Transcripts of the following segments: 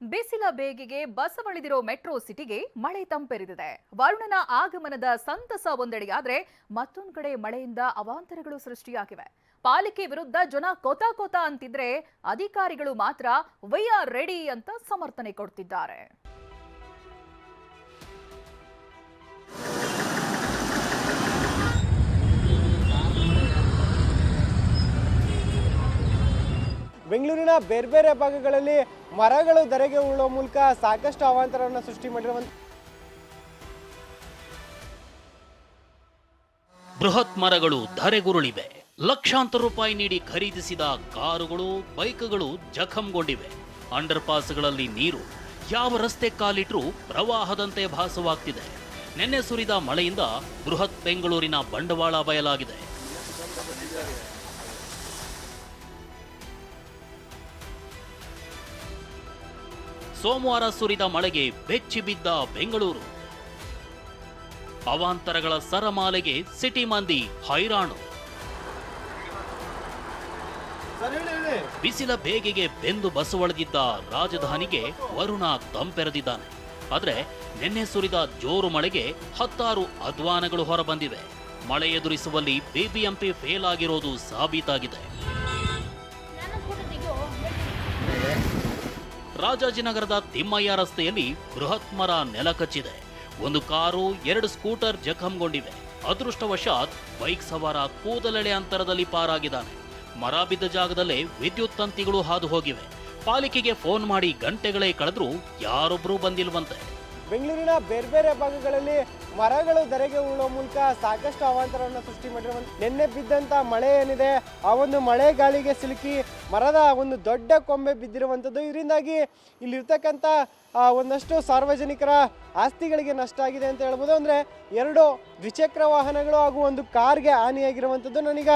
ಬಿಸಿಲ ಬೇಗೆಗೆ ಬಸವಳಿದಿರೋ ಮೆಟ್ರೋ ಸಿಟಿಗೆ ಮಳೆ ತಂಪೆರಿದಿದೆ. ವರುಣನ ಆಗಮನದ ಸಂತಸ ಒಂದೆಡೆಯಾದ್ರೆ ಮತ್ತೊಂದು ಕಡೆ ಮಳೆಯಿಂದ ಅವಾಂತರಗಳು ಸೃಷ್ಟಿಯಾಗಿವೆ. ಪಾಲಿಕೆ ವಿರುದ್ಧ ಜನ ಕೊತ ಕೊತ ಅಂತಿದ್ರೆ ಅಧಿಕಾರಿಗಳು ಮಾತ್ರ ವೈ ಆರ್ ರೆಡಿ ಅಂತ ಸಮರ್ಥನೆ ಕೊಡ್ತಿದ್ದಾರೆ. ಬೆಂಗಳೂರಿನ ಬೇರೆ ಬೇರೆ ಭಾಗಗಳಲ್ಲಿ ಮರಗಳು ಧರೆಗೆ ಉಳ್ಳೋ ಮೂಲಕ ಸಾಕಷ್ಟು ಅವಾಂತರವನ್ನು ಸೃಷ್ಟಿ ಮಾಡಿರುವಂಥ ಬೃಹತ್ ಮರಗಳು ಧರೆಗುರುಳಿವೆ. ಲಕ್ಷಾಂತರ ರೂಪಾಯಿ ನೀಡಿ ಖರೀದಿಸಿದ ಕಾರುಗಳು, ಬೈಕ್ಗಳು ಜಖಂಗೊಂಡಿವೆ. ಅಂಡರ್ ಪಾಸ್ಗಳಲ್ಲಿ ನೀರು, ಯಾವ ರಸ್ತೆ ಕಾಲಿಟ್ರೂ ಪ್ರವಾಹದಂತೆ ಭಾಸವಾಗ್ತಿದೆ. ನಿನ್ನೆ ಸುರಿದ ಮಳೆಯಿಂದ ಬೃಹತ್ ಬೆಂಗಳೂರಿನ ಬಂಡವಾಳ ಬಯಲಾಗಿದೆ. ಸೋಮವಾರ ಸುರಿದ ಮಳೆಗೆ ಬೆಚ್ಚಿ ಬಿದ್ದ ಬೆಂಗಳೂರು. ಅವಾಂತರಗಳ ಸರಮಾಲೆಗೆ ಸಿಟಿ ಮಂದಿ ಹೈರಾಣು. ಬಿಸಿಲ ಬೇಗೆಗೆ ಬೆಂದು ಬಸವಳಿದಿದ್ದ ರಾಜಧಾನಿಗೆ ವರುಣ ತಂಪೆರೆದಿದ್ದಾನೆ. ಆದರೆ ನಿನ್ನೆ ಸುರಿದ ಜೋರು ಮಳೆಗೆ ಹತ್ತಾರು ಅಧ್ವಾನಗಳು ಹೊರಬಂದಿವೆ. ಮಳೆ ಎದುರಿಸುವಲ್ಲಿ ಬಿಬಿಎಂಪಿ ಫೇಲ್ ಆಗಿರೋದು ಸಾಬೀತಾಗಿದೆ. ರಾಜಾಜಿನಗರದ ತಿಮ್ಮಯ್ಯ ರಸ್ತೆಯಲ್ಲಿ ಬೃಹತ್ ಮರ ನೆಲಕಚ್ಚಿದೆ ಒಂದು ಕಾರು, ಎರಡು ಸ್ಕೂಟರ್ ಜಖಂಗೊಂಡಿವೆ. ಅದೃಷ್ಟವಶಾತ್ ಬೈಕ್ ಸವಾರ ಕೂದಲೆಳೆ ಅಂತರದಲ್ಲಿ ಪಾರಾಗಿದ್ದಾನೆ. ಮರ ಬಿದ್ದ ಜಾಗದಲ್ಲೇ ವಿದ್ಯುತ್ ತಂತಿಗಳು ಹಾದು ಹೋಗಿವೆ. ಪಾಲಿಕೆಗೆ ಫೋನ್ ಮಾಡಿ ಗಂಟೆಗಳೇ ಕಳೆದ್ರೂ ಯಾರೊಬ್ಬರೂ ಬಂದಿಲ್ವಂತೆ. ಬೆಂಗಳೂರಿನ ಬೇರೆ ಬೇರೆ ಭಾಗಗಳಲ್ಲಿ ಮರಗಳು ಧರೆಗೆ ಉಳುವ ಮೂಲಕ ಸಾಕಷ್ಟು ಅವಾಂತರವನ್ನು ಸೃಷ್ಟಿ ಮಾಡಿರುವ ನಿನ್ನೆ ಬಿದ್ದಂಥ ಮಳೆ ಏನಿದೆ, ಆ ಒಂದು ಮಳೆ ಗಾಳಿಗೆ ಸಿಲುಕಿ ಮರದ ಒಂದು ದೊಡ್ಡ ಕೊಂಬೆ ಬಿದ್ದಿರುವಂಥದ್ದು. ಇದರಿಂದಾಗಿ ಇಲ್ಲಿರ್ತಕ್ಕಂಥ ಒಂದಷ್ಟು ಸಾರ್ವಜನಿಕರ ಆಸ್ತಿಗಳಿಗೆ ನಷ್ಟ ಆಗಿದೆ ಅಂತ ಹೇಳ್ಬೋದು. ಅಂದರೆ ಎರಡು ದ್ವಿಚಕ್ರ ವಾಹನಗಳು ಹಾಗೂ ಒಂದು ಕಾರ್ಗೆ ಹಾನಿಯಾಗಿರುವಂಥದ್ದು. ನಾನೀಗ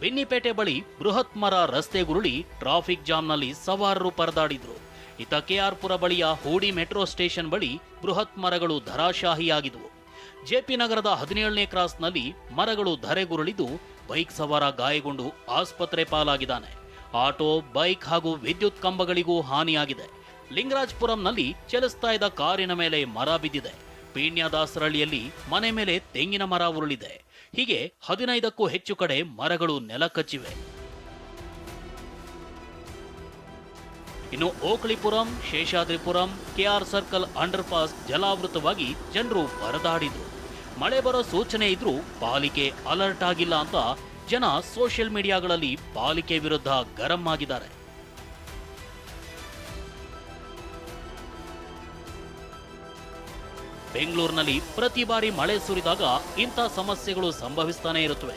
ಬೆನ್ನಿಪೇಟೆ ಬಳಿ ಬೃಹತ್ ಮರ ರಸ್ತೆ ಗುರುಳಿ ಟ್ರಾಫಿಕ್ ಜಾಮ್ನಲ್ಲಿ ಸವಾರರು ಪರದಾಡಿದ್ರು. ಇತ ಕೆಆರ್ಪುರ ಬಳಿಯ ಹೋಡಿ ಮೆಟ್ರೋ ಸ್ಟೇಷನ್ ಬಳಿ ಬೃಹತ್ ಮರಗಳು ಧರಾಶಾಹಿಯಾಗಿದ್ವು. ಜೆಪಿ ನಗರದ ಹದಿನೇಳನೇ ಕ್ರಾಸ್ನಲ್ಲಿ ಮರಗಳು ಧರೆಗುರುಳಿದು ಬೈಕ್ ಸವಾರ ಗಾಯಗೊಂಡು ಆಸ್ಪತ್ರೆ ಪಾಲಾಗಿದ್ದಾನೆ. ಆಟೋ, ಬೈಕ್ ಹಾಗೂ ವಿದ್ಯುತ್ ಕಂಬಗಳಿಗೂ ಹಾನಿಯಾಗಿದೆ. ಲಿಂಗರಾಜ್ಪುರಂನಲ್ಲಿ ಚಲಿಸ್ತಾ ಇದ್ದ ಕಾರಿನ ಮೇಲೆ ಮರ ಬಿದ್ದಿದೆ. ಪೀಣ್ಯದಾಸರಳ್ಳಿಯಲ್ಲಿ ಮನೆ ಮೇಲೆ ತೆಂಗಿನ ಮರ ಉರುಳಿದೆ. ಹೀಗೆ ಹದಿನೈದಕ್ಕೂ ಹೆಚ್ಚು ಕಡೆ ಮರಗಳು ನೆಲಕಚ್ಚಿವೆ ಇನ್ನು Okalipuram, Seshadripuram, KR circle underpass ಜಲಾವೃತವಾಗಿ ಜನರು ಪರದಾಡಿದ್ರು. ಮಳೆ ಬರೋ ಸೂಚನೆ ಇದ್ರೂ ಪಾಲಿಕೆ ಅಲರ್ಟ್ ಆಗಿಲ್ಲ ಅಂತ ಜನ ಸೋಷಿಯಲ್ ಮೀಡಿಯಾಗಳಲ್ಲಿ ಪಾಲಿಕೆ ವಿರುದ್ಧ ಗರಂ ಆಗಿದ್ದಾರೆ. ಬೆಂಗಳೂರಿನಲ್ಲಿ ಪ್ರತಿ ಬಾರಿ ಮಳೆ ಸುರಿದಾಗ ಇಂಥ ಸಮಸ್ಯೆಗಳು ಸಂಭವಿಸ್ತಾನೆ ಇರುತ್ತವೆ.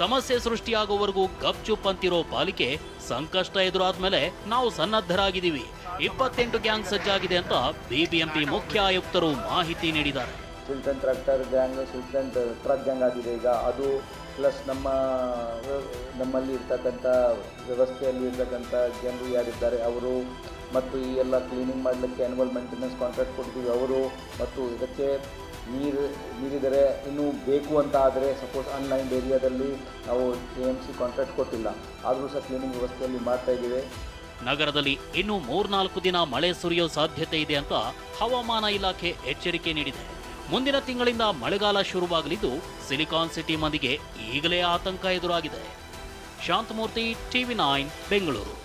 ಸಮಸ್ಯೆ ಸೃಷ್ಟಿಯಾಗುವವರೆಗೂ ಗಪ್ಚುಪ್ ಅಂತಿರೋ ಪಾಲಿಕೆ ಸಂಕಷ್ಟ ಎದುರಾದ್ಮೇಲೆ ನಾವು ಸನ್ನದ್ಧರಾಗಿದ್ದೀವಿ. ಇಪ್ಪತ್ತೆಂಟು ಗ್ಯಾಂಗ್ ಸಜ್ಜಾಗಿದೆ ಅಂತ ಬಿಬಿಎಂಪಿ ಮುಖ್ಯ ಆಯುಕ್ತರು ಮಾಹಿತಿ ನೀಡಿದ್ದಾರೆ. Sultan tractor gang Sultan truck gang ಆಗಿದೆ ಈಗ. ಅದು ಪ್ಲಸ್ ನಮ್ಮ, ನಮ್ಮಲ್ಲಿ ಇರ್ತಕ್ಕಂಥ ವ್ಯವಸ್ಥೆಯಲ್ಲಿ ಇರ್ತಕ್ಕಂಥ ಜನರು ಯಾರಿದ್ದಾರೆ, ಅವರು ಮತ್ತು ಈ ಎಲ್ಲ ಕ್ಲೀನಿಂಗ್ ಮಾಡಲಿಕ್ಕೆ ಆ್ಯನ್ಯುವಲ್ ಮೇಂಟೆನೆನ್ಸ್ ಕಾಂಟ್ರಾಕ್ಟ್ ಕೊಡ್ತೀವಿ ಅವರು. ಮತ್ತು ಇದಕ್ಕೆ ನೀರು ನೀರಿದರೆ ಇನ್ನೂ ಬೇಕು ಅಂತ ಆದರೆ ಸಪೋಸ್ ಅನ್ಲೈನ್ ಏರಿಯಾದಲ್ಲಿ ನಾವು ಕೆ ಎಂ ಸಿ ಕಾಂಟ್ರಾಕ್ಟ್ ಕೊಟ್ಟಿಲ್ಲ. ಆದರೂ ಸಹ ಕ್ಲೀನಿಂಗ್ ವ್ಯವಸ್ಥೆಯಲ್ಲಿ ಮಾಡ್ತಾ ಇದ್ದೀವಿ. ನಗರದಲ್ಲಿ ಇನ್ನೂ ಮೂರ್ನಾಲ್ಕು ದಿನ ಮಳೆ ಸುರಿಯೋ ಸಾಧ್ಯತೆ ಇದೆ ಅಂತ ಹವಾಮಾನ ಇಲಾಖೆ ಎಚ್ಚರಿಕೆ ನೀಡಿದೆ. ಮುಂದಿನ ತಿಂಗಳಿಂದ ಮಳೆಗಾಲ ಶುರುವಾಗಲಿದ್ದು ಸಿಲಿಕಾನ್ ಸಿಟಿ ಮಂದಿಗೆ ಈಗಲೇ ಆತಂಕ ಎದುರಾಗಿದೆ. Shantamurthy TV nine, Bengaluru.